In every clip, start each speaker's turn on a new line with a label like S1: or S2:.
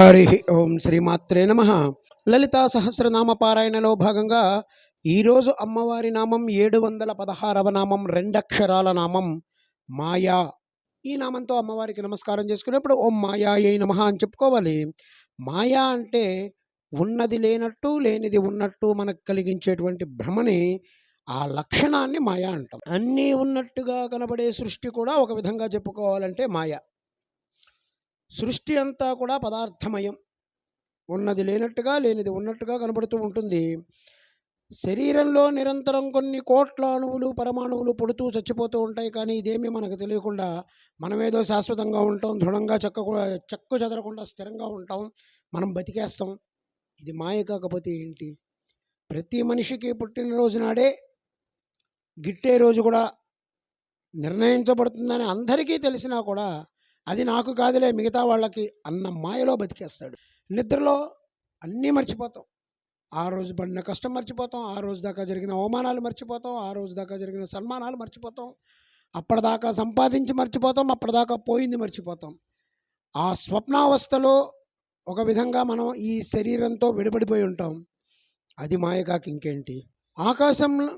S1: హరి ఓం శ్రీమాత్రే నమ. లలితా సహస్రనామ పారాయణలో భాగంగా ఈరోజు అమ్మవారి నామం ఏడు వందల పదహారవ నామం రెండక్షరాల నామం మాయా. ఈ నామంతో అమ్మవారికి నమస్కారం చేసుకునేప్పుడు ఓం మాయా ఏ నమ అని చెప్పుకోవాలి. మాయా అంటే ఉన్నది లేనట్టు లేనిది ఉన్నట్టు మనకు కలిగించేటువంటి భ్రమని ఆ లక్షణాన్ని మాయా అంటాం. అన్నీ ఉన్నట్టుగా కనబడే సృష్టి కూడా ఒక విధంగా చెప్పుకోవాలంటే మాయ. సృష్టి అంతా కూడా పదార్థమయం. ఉన్నది లేనట్టుగా లేనిది ఉన్నట్టుగా కనబడుతూ ఉంటుంది. శరీరంలో నిరంతరం కొన్ని కోట్ల అణువులు పరమాణువులు పుడుతూ చచ్చిపోతూ ఉంటాయి. కానీ ఇదేమీ మనకు తెలియకుండా మనమేదో శాశ్వతంగా ఉంటాం దృఢంగా చెక్క చెక్కు చెదరకుండా స్థిరంగా ఉంటాం మనం బతికేస్తాం. ఇది మాయ కాకపోతే ఏంటి? ప్రతి మనిషికి పుట్టినరోజు నాడే గిట్టే రోజు కూడా నిర్ణయించబడుతుందని అందరికీ తెలిసినా కూడా అది నాకు కాదులే మిగతా వాళ్ళకి అన్న మాయలో బతికేస్తాడు. నిద్రలో అన్నీ మర్చిపోతాం. ఆ రోజు పడిన కష్టం మర్చిపోతాం ఆ రోజు దాకా జరిగిన అవమానాలు మర్చిపోతాం ఆ రోజు దాకా జరిగిన సన్మానాలు మర్చిపోతాం. అప్పటిదాకా సంపాదించి మర్చిపోతాం అప్పటిదాకా పోయింది మర్చిపోతాం. ఆ స్వప్నావస్థలో ఒక విధంగా మనం ఈ శరీరంతో విడిపడిపోయి ఉంటాం. అది మాయకాకి ఇంకేంటి? ఆకాశం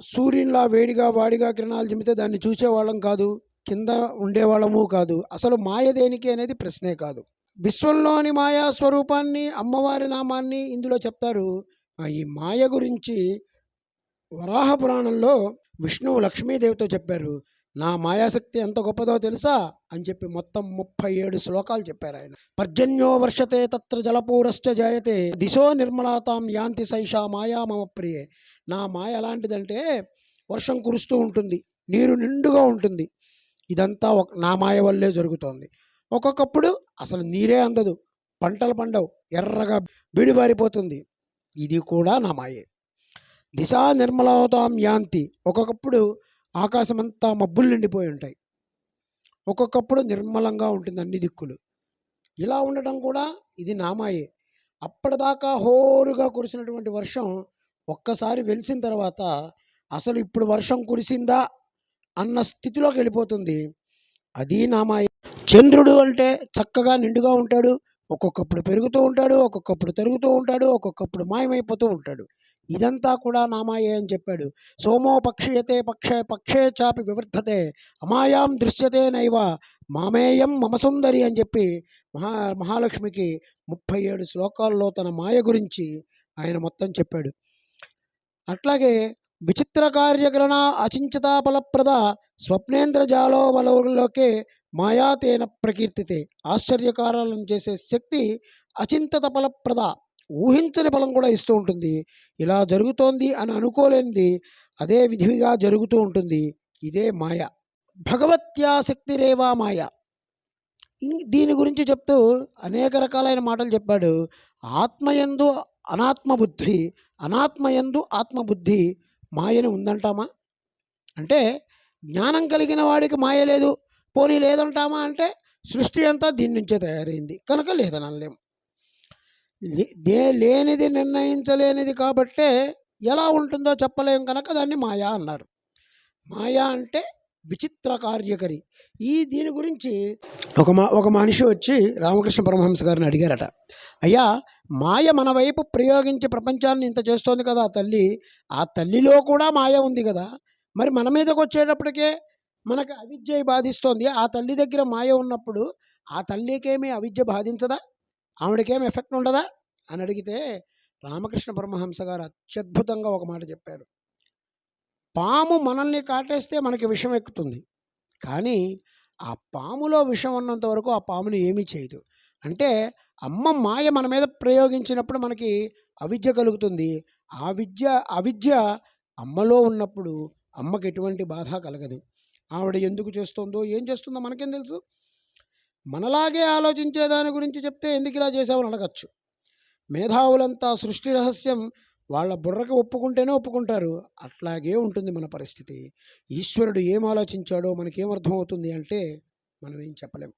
S1: సూర్యునిలా వేడిగా వాడిగా కిరణాలు చిమితే దాన్ని చూసేవాళ్ళం కాదు. కింద ఉండేవాళ్ళము కాదు. అసలు మాయ దేనికి అనేది ప్రశ్నే కాదు. విశ్వంలోని మాయా స్వరూపాన్ని అమ్మవారి నామాన్ని ఇందులో చెప్తారు. ఈ మాయ గురించి వరాహ పురాణంలో విష్ణువు లక్ష్మీదేవితో చెప్పారు. నా మాయాశక్తి ఎంత గొప్పదో తెలుసా? అని చెప్పి మొత్తం ముప్పై ఏడు శ్లోకాలు చెప్పారు ఆయన. పర్జన్యో వర్షతే తత్ర జలపూరశ్చ జాయతే దిశో నిర్మలాతాం యాంతి సైషా మాయా మమ ప్రియే. నా మాయ ఎలాంటిదంటే వర్షం కురుస్తూ ఉంటుంది నీరు నిండుగా ఉంటుంది. ఇదంతా ఒక నా మాయ వల్లే జరుగుతోంది. ఒక్కొక్కప్పుడు అసలు నీరే అందదు. పంటలు పండవు. ఎర్రగా బీడిబారిపోతుంది. ఇది కూడా నా మాయే. దిశా నిర్మలవుతాం యాంతి. ఒక్కొక్కప్పుడు ఆకాశమంతా మబ్బులు నిండిపోయి ఉంటాయి. ఒక్కొక్కప్పుడు నిర్మలంగా ఉంటుంది అన్ని దిక్కులు. ఇలా ఉండటం కూడా ఇది నామాయే అప్పటిదాకా హోరుగా కురిసినటువంటి వర్షం ఒక్కసారి వెలిసిన తర్వాత అసలు ఇప్పుడు వర్షం కురిసిందా? అన్న స్థితిలోకి వెళ్ళిపోతుంది. అది నామాయ చంద్రుడు అంటే చక్కగా నిండుగా ఉంటాడు. ఒక్కొక్కప్పుడు పెరుగుతూ ఉంటాడు ఒక్కొక్కప్పుడు తరుగుతూ ఉంటాడు ఒక్కొక్కప్పుడు మాయమైపోతూ ఉంటాడు. ఇదంతా కూడా నామాయే అని చెప్పాడు. సోమో పక్షయతే పక్షే పక్షే చాపి వివర్ధతే అమాయాం దృశ్యతే నైవ మామేయం మమ సుందరి అని చెప్పి మహా మహాలక్ష్మికి ముప్పై ఏడు శ్లోకాల్లో తన మాయ గురించి ఆయన మొత్తం చెప్పాడు. అట్లాగే విచిత్ర కార్యకరణ అచించతా ఫలప్రద స్వప్నేంద్రజాలో వలలోకే మాయాతేన ప్రకీర్తితే. ఆశ్చర్యకారాలను చేసే శక్తి అచింతత ఫలప్రద ఊహించని ఫలం కూడా ఇస్తూ ఉంటుంది. ఇలా జరుగుతోంది అని అనుకోలేనిది అదే విధిగా జరుగుతూ ఉంటుంది. ఇదే మాయ. భగవత్యాశక్తిరేవా మాయ. దీని గురించి చెప్తూ అనేక రకాలైన మాటలు చెప్పాడు. ఆత్మయందు అనాత్మబుద్ధి అనాత్మయందు ఆత్మబుద్ధి మాయని ఉందంటామా? అంటే జ్ఞానం కలిగిన వాడికి మాయ లేదు పోనీ లేదంటామా అంటే సృష్టి అంతా దీని నుంచే తయారైంది. కనుక లేదనలేం. లే- దే లేనిది నిర్ణయించలేనిది కాబట్టే ఎలా ఉంటుందో చెప్పలేం కనుక దాన్ని మాయా అన్నారు. మాయా అంటే విచిత్ర కార్యకరి. ఈ దీని గురించి ఒక మా ఒక మనిషి వచ్చి రామకృష్ణ పరమహంస గారిని అడిగారట. అయ్యా మాయ మన వైపు ప్రయోగించి ప్రపంచాన్ని ఇంత చేస్తోంది కదా ఆ తల్లి. ఆ తల్లిలో కూడా మాయ ఉంది కదా. మరి మన మీదకి వచ్చేటప్పటికే మనకు అవిద్య బాధిస్తోంది. ఆ తల్లి దగ్గర మాయ ఉన్నప్పుడు ఆ తల్లికేమీ అవిద్య బాధించదా? ఆవిడకేం ఎఫెక్ట్ ఉండదా? అని అడిగితే రామకృష్ణ పరమహంస గారు అత్యద్భుతంగా ఒక మాట చెప్పారు. పాము మనల్ని కాటేస్తే మనకి విషం ఎక్కుతుంది. కానీ ఆ పాములో విషం ఉన్నంత వరకు ఆ పాముని ఏమీ చేయదు. అంటే అమ్మ మాయ మన మీద ప్రయోగించినప్పుడు మనకి అవిద్య కలుగుతుంది. ఆ విద్య అవిద్య అమ్మలో ఉన్నప్పుడు అమ్మకి ఎటువంటి బాధ కలగదు. ఆవిడ ఎందుకు చేస్తుందో ఏం చేస్తుందో మనకేం తెలుసు? మనలాగే ఆలోచించే దాని గురించి చెప్తే ఎందుకు ఇలా చేసామని అడగచ్చు. మేధావులంతా సృష్టి రహస్యం వాళ్ళ బుర్రకు ఒప్పుకుంటేనే ఒప్పుకుంటారు. అట్లాగే ఉంటుంది మన పరిస్థితి. ఈశ్వరుడు ఏం ఆలోచించాడో మనకేం అర్థమవుతుంది అంటే మనం ఏం చెప్పలేం.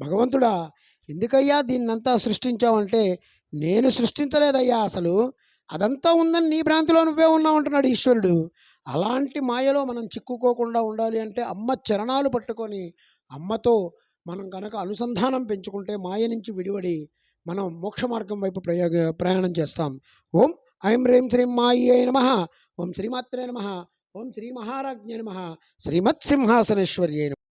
S1: భగవంతుడా ఎందుకయ్యా దీన్నంతా సృష్టించావంటే నేను సృష్టించలేదయ్యా అసలు. అదంతా ఉందని నీ భ్రాంతిలో నువ్వే ఉన్నావు అంటున్నాడు ఈశ్వరుడు. అలాంటి మాయలో మనం చిక్కుకోకుండా ఉండాలి అంటే అమ్మ చరణాలు పట్టుకొని అమ్మతో మనం కనుక అనుసంధానం పెంచుకుంటే మాయ నుంచి విడివడి మనం మోక్ష మార్గం వైపు ప్రయోగ ప్రయాణం చేస్తాం. ఓం ఐం రేం శ్రీం మాయి నమ. ఓం శ్రీమాత్రే నమ. ఓం శ్రీ మహారాజ్ఞే నమ. శ్రీమత్ సింహాసనేశ్వర్యే